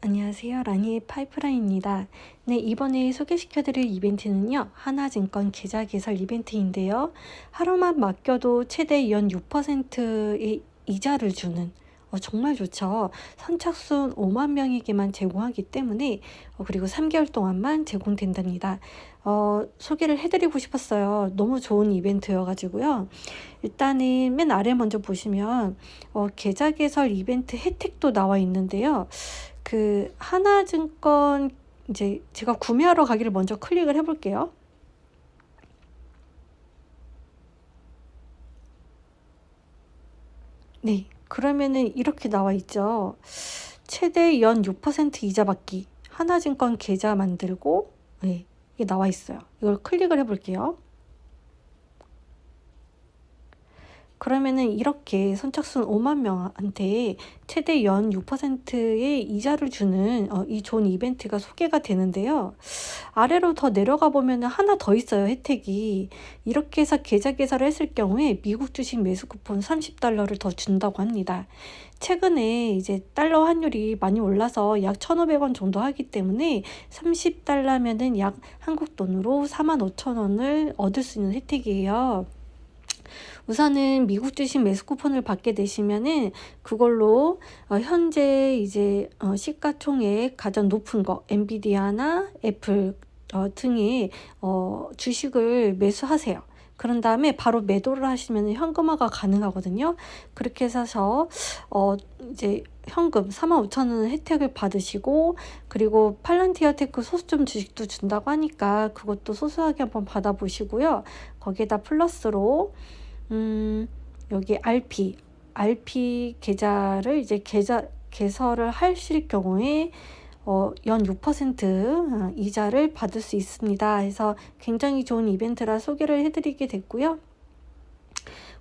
안녕하세요. 라니의 파이프라인입니다. 네, 이번에 소개시켜드릴 이벤트는요. 하나증권 계좌 개설 이벤트인데요. 하루만 맡겨도 최대 연 6%의 이자를 주는 어, 정말 좋죠. 선착순 5만 명에게만 제공하기 때문에 어, 그리고 3개월 동안만 제공된답니다. 어, 소개를 해드리고 싶었어요. 너무 좋은 이벤트여가지고요. 일단은 맨 아래 먼저 보시면 어, 계좌 개설 이벤트 혜택도 나와 있는데요. 그 하나증권 이제 제가 구매하러 가기를 먼저 클릭을 해볼게요. 네, 그러면은 이렇게 나와 있죠. 최대 연 6% 이자 받기. 하나증권 계좌 만들고, 네, 이게 나와 있어요. 이걸 클릭을 해볼게요. 그러면은 이렇게 선착순 5만 명한테 최대 연 6%의 이자를 주는 어, 이 좋은 이벤트가 소개가 되는데요. 아래로 더 내려가 보면 하나 더 있어요. 혜택이. 이렇게 해서 계좌 개설을 했을 경우에 미국 주식 매수 쿠폰 30달러를 더 준다고 합니다. 최근에 이제 달러 환율이 많이 올라서 약 1,500원 정도 하기 때문에 30달러면은 약 한국 돈으로 45,000원을 얻을 수 있는 혜택이에요. 우선은 미국 주식 매수 쿠폰을 받게 되시면은 그걸로 어, 현재 이제 어, 시가총액 가장 높은 거 엔비디아나 애플 어, 등의 어, 주식을 매수하세요. 그런 다음에 바로 매도를 하시면 현금화가 가능하거든요. 그렇게 해서 어 이제 현금 45,000원 혜택을 받으시고 그리고 팔란티어 테크 소수점 주식도 준다고 하니까 그것도 소소하게 한번 받아보시고요. 거기에다 플러스로 음, 여기 RP, RP 계좌를 이제 계좌 개설을 하실 경우에 어, 연6% 어, 이자를 받을 수 있습니다. 해서 굉장히 좋은 이벤트라 소개를 해드리게 됐고요.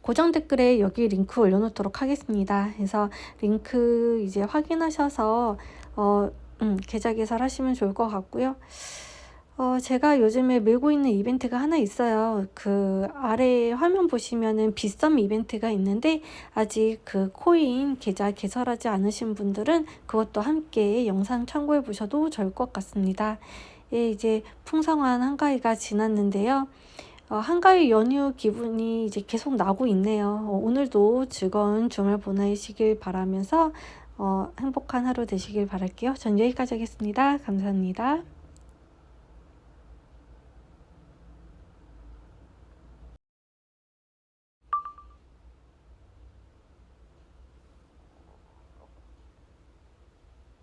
고정 댓글에 여기 링크 올려놓도록 하겠습니다. 그래서 링크 이제 확인하셔서 어, 음, 계좌 개설하시면 좋을 것 같고요. 어, 제가 요즘에 밀고 있는 이벤트가 하나 있어요. 그 아래 화면 보시면은 빗썸 이벤트가 있는데 아직 그 코인 계좌 개설하지 않으신 분들은 그것도 함께 영상 참고해 보셔도 좋을 것 같습니다. 예, 이제 풍성한 한가위가 지났는데요. 어, 한가위 연휴 기분이 이제 계속 나고 있네요. 어, 오늘도 즐거운 주말 보내시길 바라면서 어, 행복한 하루 되시길 바랄게요. 전 여기까지 하겠습니다. 감사합니다.